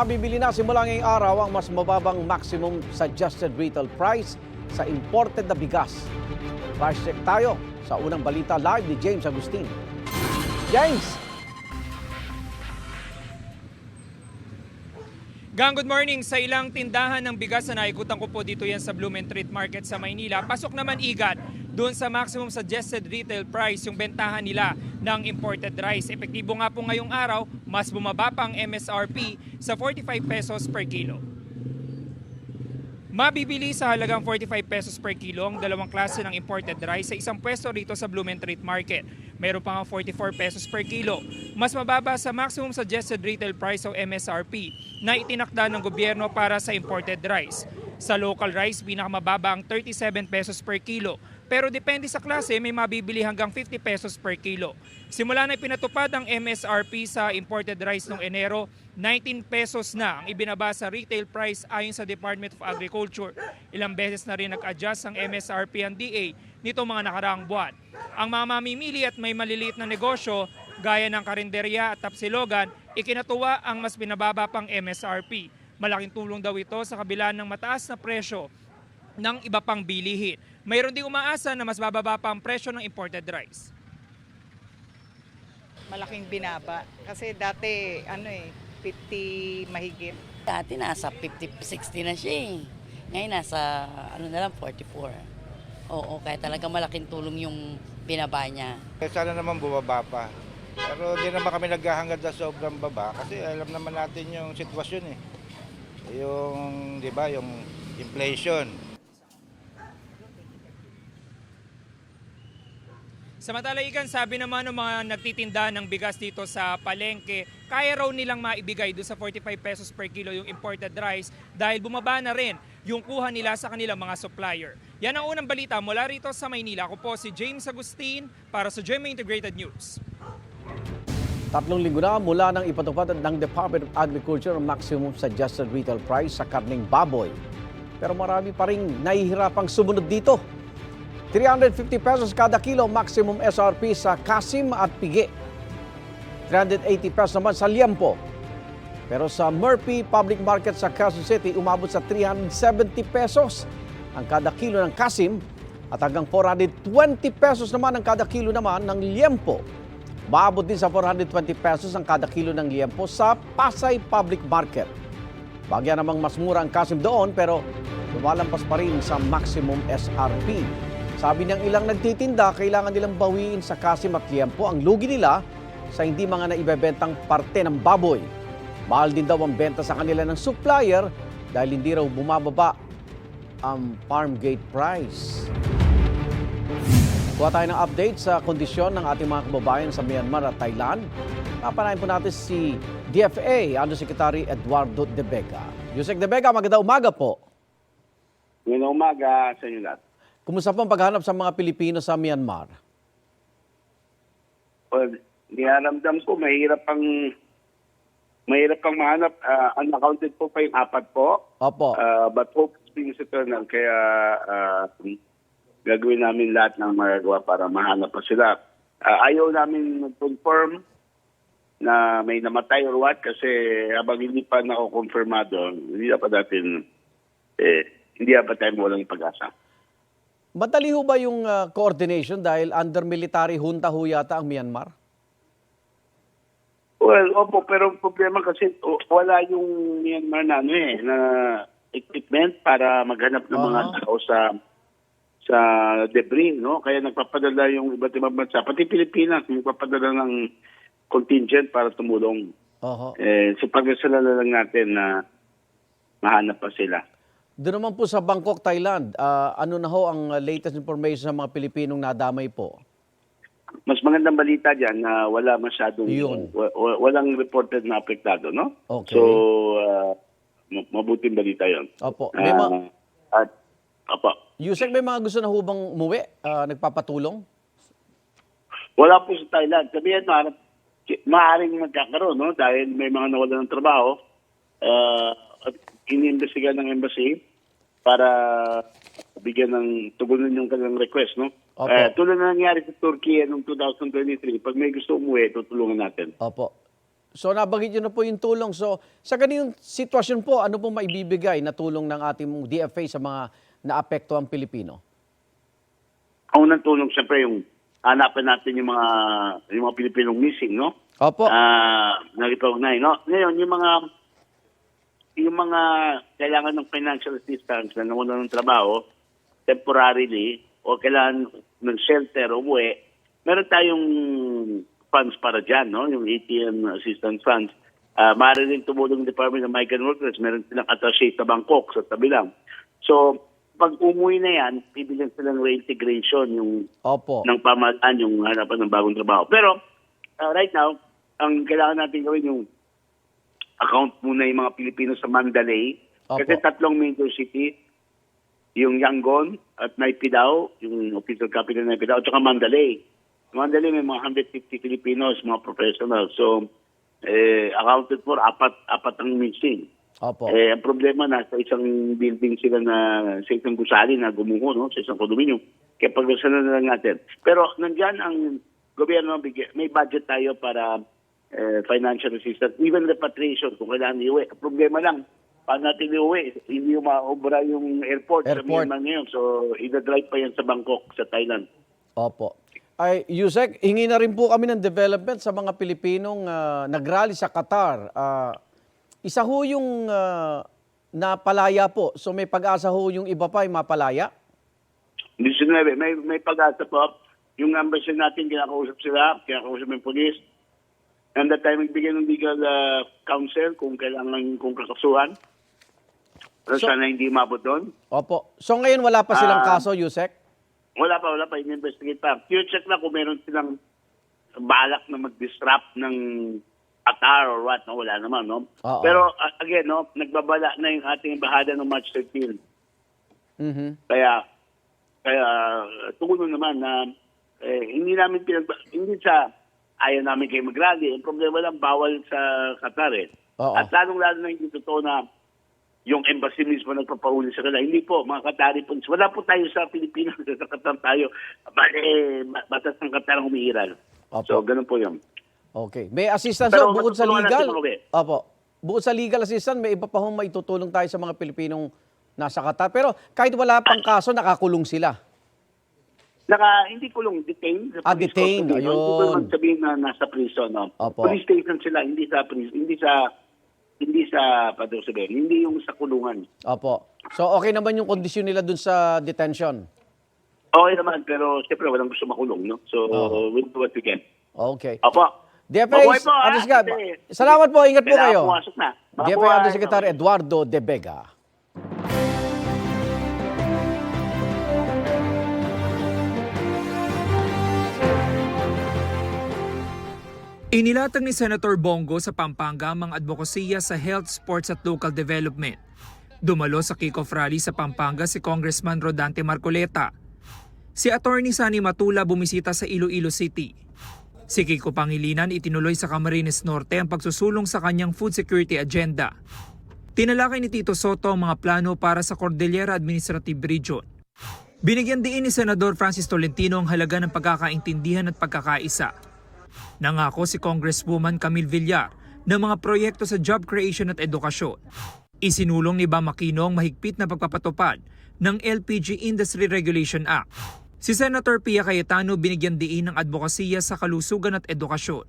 Mabibili na simula ngayong araw ang mas mababang maximum suggested retail price sa imported na bigas. Price check tayo sa unang balita live ni James Agustin. James! Gang, good morning. Sa ilang tindahan ng bigas na naikutan ko po dito yan sa Blumentritt Market sa Maynila. Pasok naman igat doon sa maximum suggested retail price yung bentahan nila ng imported rice. Epektibo nga po ngayong araw, mas bumaba pa ang MSRP sa 45 pesos per kilo. Mabibili sa halagang 45 pesos per kilo ang dalawang klase ng imported rice sa isang pwesto rito sa Blumentritt Market. Meron pa nga 44 pesos per kilo. Mas mababa sa maximum suggested retail price o MSRP na itinakda ng gobyerno para sa imported rice. Sa local rice, pinakamababa ang 37 pesos per kilo. Pero depende sa klase, may mabibili hanggang 50 pesos per kilo. Simula na pinatupad ang MSRP sa imported rice noong Enero, 19 pesos na ang ibinaba sa retail price ayon sa Department of Agriculture. Ilang beses na rin nag-adjust ang MSRP ang DA nito mga nakaraang buwan. Ang mga mamimili at may maliliit na negosyo gaya ng karinderya at tapsilogan, ikinatuwa ang mas binababa pang MSRP. Malaking tulong daw ito sa kabila ng mataas na presyo ng iba pang bilihin. Mayroon ding umaasa na mas bababa pa ang presyo ng imported rice. malaking binaba. Kasi dati, ano eh, 50 mahigit. Dati nasa 50, 60 na siya eh. Ngayon nasa, ano na lang, 44. Oo, kaya talaga malaking tulong yung binaba niya. Sana naman bumaba pa. Pero hindi naman kami naghahangad sa sobrang baba kasi alam naman natin yung sitwasyon eh. Yung, di ba, yung inflation. Samantala ikan, sabi naman ng mga nagtitinda ng bigas dito sa palengke, kaya raw nilang maibigay doon sa 45 pesos per kilo yung imported rice dahil bumaba na rin yung kuha nila sa kanilang mga supplier. Yan ang unang balita mula rito sa Maynila. Ako po si James Agustin para sa GMA Integrated News. Tatlong linggo na mula nang ipatupad ng Department of Agriculture ang maximum suggested retail price sa karning baboy. Pero marami pa rin nahihirapang sumunod dito. 350 pesos kada kilo maximum SRP sa Kasim at Pigi. 380 pesos naman sa Liempo. Pero sa Murphy Public Market sa Quezon City, umabot sa 370 pesos ang kada kilo ng Kasim at hanggang 420 pesos naman ang kada kilo naman ng Liempo. Maabot din sa 420 pesos ang kada kilo ng liempo sa Pasay Public Market. Bagya namang mas mura ang kasim doon pero lumalampas pa rin sa maximum SRP. Sabi ng ilang nagtitinda, kailangan nilang bawiin sa kasim at liempo ang lugi nila sa hindi mga naibebentang parte ng baboy. Mahal din daw ang benta sa kanila ng supplier dahil hindi raw bumababa ang farm gate price. Kuha tayo ng update sa kondisyon ng ating mga kababayan sa Myanmar at Thailand. Napanayin po natin si DFA Undersecretary Eduardo De Vega. Yusek De Vega, magandang umaga po. Ngayong umaga sa inyo lahat. Kumusta po ang paghanap sa mga Pilipino sa Myanmar? Well, niyaramdam ko, mahirap pang mahirap pang mahanap. Ah, unaccounted po pa yung apat po. Opo. Ah, but hope is being eternal. Kaya ah, gagawin namin lahat ng magagawa para mahanap pa sila. Ah, ayaw namin mag-confirm na may namatay or what kasi habang hindi pa nako-confirmado, hindi pa natin eh, hindi pa tayo walang pag-asa. Madali ho ba yung ah, coordination dahil under military junta ho yata ang Myanmar? Well, opo, pero problema kasi wala yung Myanmar na ano eh, na equipment para maghanap ng mga Aha. tao sa sa debris, no? Kaya nagpapadala yung iba't ibang bansa, pati Pilipinas, nagpapadala ng contingent para tumulong. Oho. Eh, sa pagkasalala lang natin na mahanap pa sila. Doon naman po sa Bangkok, Thailand, ah, ano na ho ang ah, latest information sa mga Pilipinong nadamay po? Mas magandang balita diyan na wala masyadong Yun. wa- wa- walang reported na apektado, no? Okay. So, ah, ma- mabuting balita 'yon. Opo. May ma- Ah, at Opo. Yusek, may mga gusto na ho bang umuwi? Ah, nagpapatulong? Wala po sa Thailand. Sabihin mo, maaaring magkakaroon, no? Dahil may mga nawala ng trabaho. Uh, at iniimbestiga ng embassy para bigyan ng tugunan yung kanilang request, no? Opo. Eh, tulad na nangyari sa Turkey noong 2023, pag may gusto umuwi, tutulungan natin. Opo. So nabanggit nyo na po yung tulong. So sa ganitong sitwasyon po, ano po maibibigay na tulong ng ating DFA sa mga naapektuang Pilipino? Ang unang tulong, siyempre, yung hanapin natin yung mga yung mga Pilipinong missing, no? Opo. Ah, na-recognize, no? Ngayon, yung mga yung mga kailangan ng financial assistance na nawala ng trabaho temporarily o kailangan ng shelter o umuwi, meron tayong funds para dyan, no? Yung ATM assistance funds. Ah, maaari rin tumulong ng Department of Migrant Workers. Meron silang attache sa Bangkok, sa tabi lang. So, pag umuwi na yan, bibigyan sila ng reintegration yung Opo. ng pamahalaan yung hanapan ng bagong trabaho. Pero uh, right now, ang kailangan natin gawin yung account muna yung mga Pilipino sa Mandalay. Opo. Kasi tatlong major city, yung Yangon at Naipidao, yung official capital ng Naipidao, at saka Mandalay. Mandalay may mga 150 Filipinos, mga professional. So, eh, accounted for, apat, apat ang missing. Opo. Eh, ang problema na sa isang building sila na sa isang gusali na gumuho, no? sa isang condominium. Kaya pag-usapan na lang natin. Pero nandyan ang gobyerno, may budget tayo para eh, financial assistance, even repatriation kung kailangan iuwi. Problema lang, paano natin iuwi? Hindi yung maobra yung airport, sa Airport. Myanmar ngayon. So, ida-drive pa yan sa Bangkok, sa Thailand. Opo. Ay, Yusek, hingi na rin po kami ng development sa mga Pilipinong ah, nagrally sa Qatar. Ah, isa ho yung ah, napalaya po. So may pag-asa ho yung iba pa ay mapalaya? 19, may, may pag-asa po. Yung embassy natin, kinakausap sila, kinakausap yung police. And that time, magbigay ng legal uh, counsel kung kailangan, kung kakasuhan. Pero So- sana hindi mabot doon. Opo. So ngayon wala pa silang Ah. kaso, Yusek? Wala pa, wala pa. In-investigate pa. check na kung meron silang balak na mag-disrupt ng Qatar or what. No? Wala naman, no? Oo. Pero uh, again, no, nagbabala na yung ating bahada ng March 13. Mhm. Kaya kaya tugunan naman na eh, hindi namin pinag hindi sa ayaw namin kayo mag-rally. Ang problema lang bawal sa Qatar eh. Oo. At lalong-lalo na hindi totoo na yung embassy mismo nagpapahuli sa kanila. Hindi po, mga Qatari po. Wala po tayo sa Pilipinas, sa Qatar tayo. Bale, batas ng Qatar ang umiiral. Opo. So, ganun po yun. Okay. May assistance Pero bukod sa legal. uwi. Opo. Bukod sa legal assistance, may iba pa hong maitutulong tayo sa mga Pilipinong nasa Qatar. Pero kahit wala pang kaso, nakakulong sila. Naka, hindi kulong, detained. sa Ah, detained, no? Hindi ko ayun. naman sabihin na nasa prison. No? Opo. Police station sila, hindi sa prison, hindi sa hindi sa paano sabihin, hindi yung sa kulungan. Opo. So okay naman yung kondisyon nila dun sa detention. Okay naman, pero siyempre walang gusto makulong, no? So, Oo. we'll do what we can. Okay. Opo. DFA, Mabuhay po, ah, kasi Salamat po, ingat po kayo. pumasok na. DFA. Undersecretary Eduardo De Vega. Inilatag ni Senator Bongo sa Pampanga ang mga advokasya sa health, sports at local development. Dumalo sa kick-off rally sa Pampanga si Congressman Rodante Marcoleta. Si Attorney Sani Matula bumisita sa Iloilo City. Si Kiko Pangilinan itinuloy sa Camarines Norte ang pagsusulong sa kanyang food security agenda. Tinalakay ni Tito Soto ang mga plano para sa Cordillera Administrative Region. Binigyan diin ni Senador Francis Tolentino ang halaga ng pagkakaintindihan at pagkakaisa. Nangako si Congresswoman Camille Villar ng mga proyekto sa job creation at edukasyon. Isinulong ni Bam Aquino ang mahigpit na pagpapatupad ng LPG Industry Regulation Act. Si Senator Pia Cayetano binigyan diin ng advokasya sa kalusugan at edukasyon.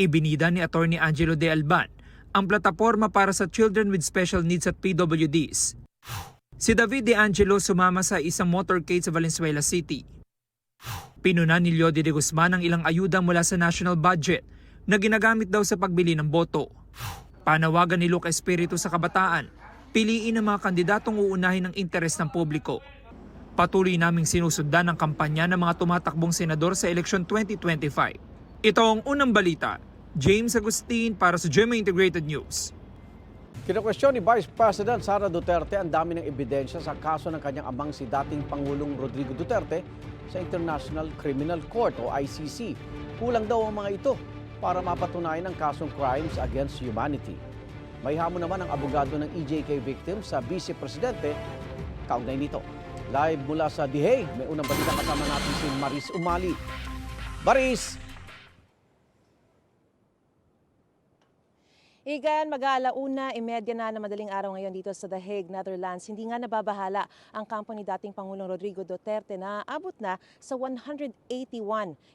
Ibinida ni Attorney Angelo De Alban ang plataforma para sa children with special needs at PWDs. Si David De Angelo sumama sa isang motorcade sa Valenzuela City. Pinuna ni Lodi de Guzman ang ilang ayuda mula sa national budget na ginagamit daw sa pagbili ng boto. Panawagan ni Luke Espiritu sa kabataan, piliin ang mga kandidatong uunahin ng interes ng publiko. Patuloy naming sinusundan ang kampanya ng mga tumatakbong senador sa eleksyon 2025. Ito ang unang balita. James Agustin para sa GMA Integrated News. Kinakwestiyon ni Vice President Sara Duterte ang dami ng ebidensya sa kaso ng kanyang amang si dating Pangulong Rodrigo Duterte sa International Criminal Court o ICC. Kulang daw ang mga ito para mapatunayan ang kasong crimes against humanity. May hamon naman ang abogado ng EJK victim sa Vice Presidente kaugnay nito. Live mula sa The Hague, may unang balita kasama natin si Maris Umali. Maris, Igan, mag-aalauna, imedya na na madaling araw ngayon dito sa The Hague, Netherlands. Hindi nga nababahala ang kampo ni dating Pangulong Rodrigo Duterte na abot na sa 181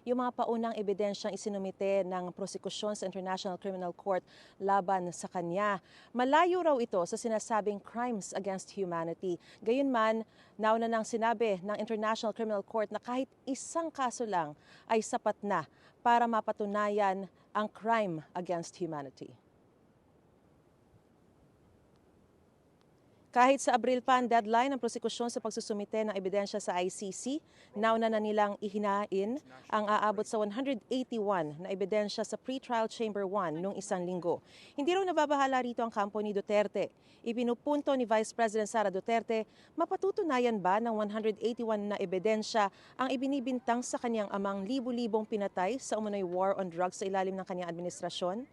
yung mga paunang ebidensyang isinumite ng prosekusyon sa International Criminal Court laban sa kanya. Malayo raw ito sa sinasabing crimes against humanity. Gayunman, nauna nang sinabi ng International Criminal Court na kahit isang kaso lang ay sapat na para mapatunayan ang crime against humanity. Kahit sa Abril pa ang deadline ng prosekusyon sa pagsusumite ng ebidensya sa ICC, nauna na nilang ihinain ang aabot sa 181 na ebidensya sa pre-trial chamber 1 noong isang linggo. Hindi raw nababahala rito ang kampo ni Duterte. Ipinupunto ni Vice President Sara Duterte, mapatutunayan ba ng 181 na ebidensya ang ibinibintang sa kanyang amang libu-libong pinatay sa umano'y war on drugs sa ilalim ng kanyang administrasyon?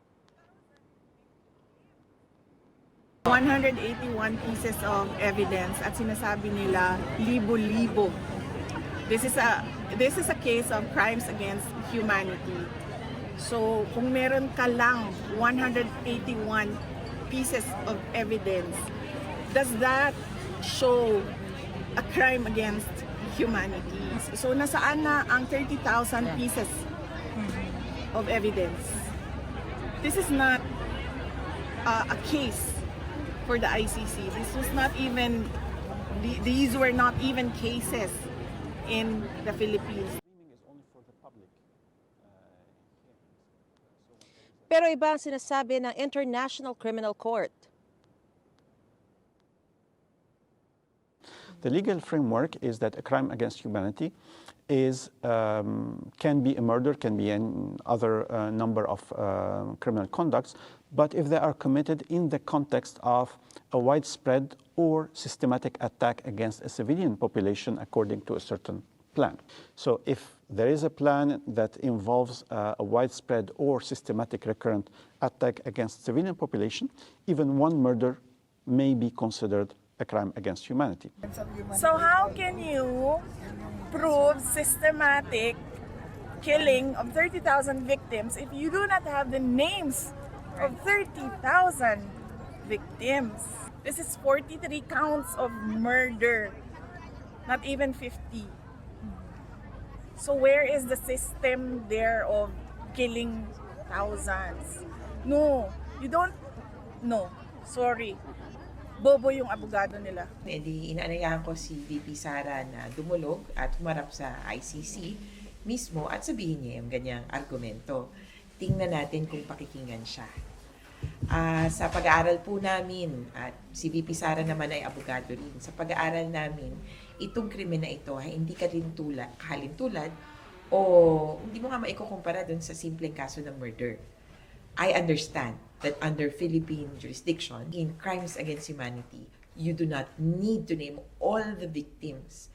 181 pieces of evidence at sinasabi nila libo-libo. This is a this is a case of crimes against humanity. So, kung meron ka lang 181 pieces of evidence, does that show a crime against humanity? So, nasaan na ang 30,000 pieces of evidence? This is not uh, a case for the ICC. This was not even, these were not even cases in the Philippines. Pero iba ang sinasabi ng International Criminal Court. The legal framework is that a crime against humanity is um, can be a murder, can be an other uh, number of uh, criminal conducts, but if they are committed in the context of a widespread or systematic attack against a civilian population according to a certain plan. So if there is a plan that involves uh, a widespread or systematic recurrent attack against civilian population, even one murder may be considered a crime against humanity. So how can you prove systematic killing of 30,000 victims if you do not have the names of 30,000 victims? This is 43 counts of murder, not even 50. So where is the system there of killing thousands? No, you don't. No, sorry. Bobo yung abogado nila. E di inaanayahan ko si VP Sara na dumulog at humarap sa ICC mismo at sabihin niya yung ganyang argumento. Tingnan natin kung pakikinggan siya. Ah, sa pag-aaral po namin, at si VP Sara naman ay abogado rin, sa pag-aaral namin, itong krimen na ito ay hindi ka rin tulad, kahalintulad o hindi mo nga maikukumpara dun sa simpleng kaso ng murder. I understand that under Philippine jurisdiction, in crimes against humanity, you do not need to name all the victims.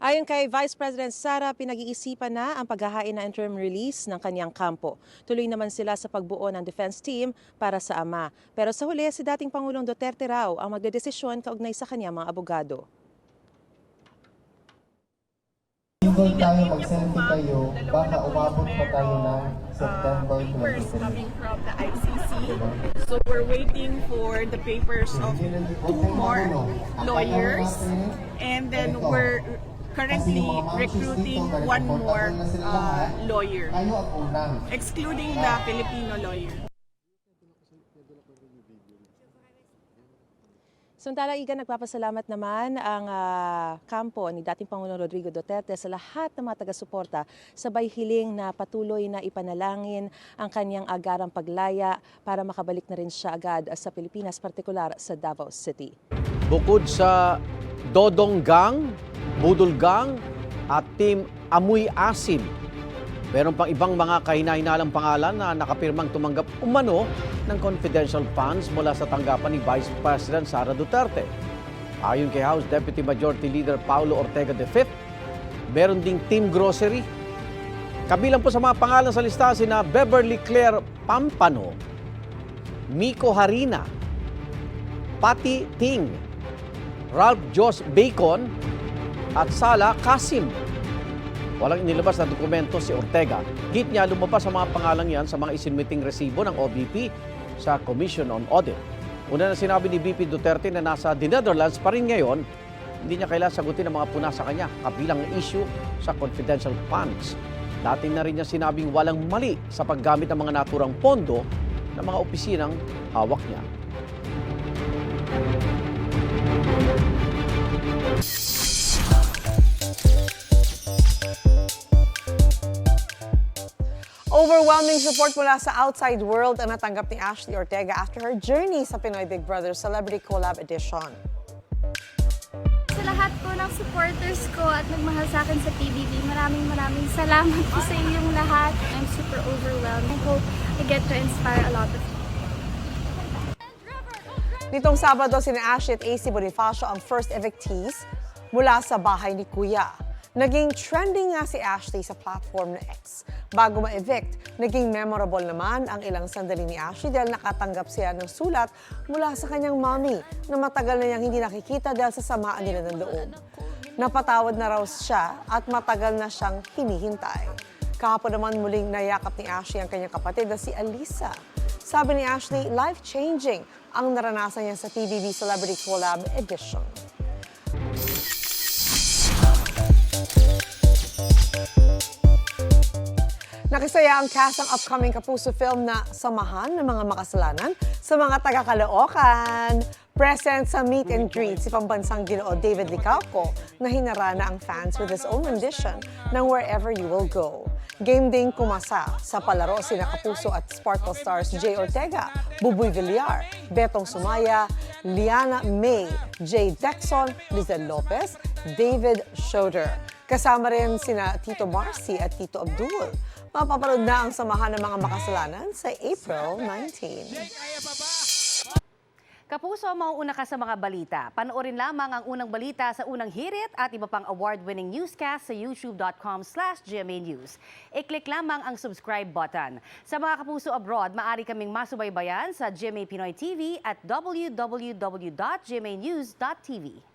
Ayon kay Vice President Sara, pinag-iisipan na ang paghahain ng interim release ng kanyang kampo. Tuloy naman sila sa pagbuo ng defense team para sa ama. Pero sa huli, si dating Pangulong Duterte raw ang magdedesisyon kaugnay sa kanyang mga abogado. Kung tayo mag-selfie kayo, baka umabot pa tayo ng September papers 23. coming from the ICC. So we're waiting for the papers of two more lawyers. And then we're currently recruiting one more uh, lawyer, ang unang. excluding the Filipino lawyer. Samantala, Iga, nagpapasalamat naman ang ah, kampo ni dating Pangulong Rodrigo Duterte sa lahat ng mga taga-suporta sabay hiling na patuloy na ipanalangin ang kanyang agarang paglaya para makabalik na rin siya agad sa Pilipinas, partikular sa Davao City. Bukod sa Dodong Gang, Budol Gang at Team Amoy Asim, meron pang ibang mga kahinainalang pangalan na nakapirmang tumanggap umano ng confidential funds mula sa tanggapan ni Vice President Sara Duterte. Ayon kay House Deputy Majority Leader Paulo Ortega V, meron ding Team Grocery. Kabilang po sa mga pangalan sa listahan sina Beverly Claire Pampano, Miko Harina, Pati Ting, Ralph Jos Bacon at Sala Kasim. Walang inilabas na dokumento si Ortega. Hit niya lumabas sa mga pangalang yan sa mga isinmiting resibo ng OBP sa Commission on Audit. Una na sinabi ni BP Duterte na nasa the Netherlands pa rin ngayon, hindi niya kailangan sagutin ang mga puna sa kanya kabilang ang issue sa confidential funds. Dati na rin niya sinabing walang mali sa paggamit ng mga naturang pondo ng mga opisinang hawak niya. Overwhelming support mula sa outside world ang natanggap ni Ashley Ortega after her journey sa Pinoy Big Brother Celebrity Collab Edition. Sa lahat po ng supporters ko at nagmahal sa akin sa PBB, maraming maraming salamat po sa inyong lahat. I'm super overwhelmed. I hope I get to inspire a lot of people. Nitong Sabado, sina Ashley at AC Bonifacio ang first evictees mula sa bahay ni Kuya. Naging trending nga si Ashley sa platform na X. Bago ma-evict, naging memorable naman ang ilang sandali ni Ashley dahil nakatanggap siya ng sulat mula sa kanyang mommy na matagal na niyang hindi nakikita dahil sa samaan nila ng loob. Napatawad na raw siya at matagal na siyang hinihintay. Kahapon naman muling nayakap ni Ashley ang kanyang kapatid na si Alisa. Sabi ni Ashley, life-changing ang naranasan niya sa PBB Celebrity Collab Edition. Nakisaya ang cast ng upcoming Kapuso film na Samahan ng mga makasalanan sa mga taga-Caloocan. Present sa meet and greet si pambansang ginoo David Licauco na hinarana ang fans with his own rendition ng Wherever You Will Go. Game ding kumasa sa palaro sina Kapuso at Sparkle Stars Jay Ortega, Buboy Villar, Betong Sumaya, Liana May, Jay Dexon, Lizelle Lopez, David Schroeder. Kasama rin sina Tito Marcy at Tito Abdul. Mapapanood na ang samahan ng mga makasalanan sa April 19. Kapuso, mauuna ka sa mga balita. Panoorin lamang ang unang balita sa unang hirit at iba pang award-winning newscast sa youtube.com slash News. I-click lamang ang subscribe button. Sa mga kapuso abroad, maaari kaming masubaybayan sa GMA Pinoy TV at www.gmanews.tv.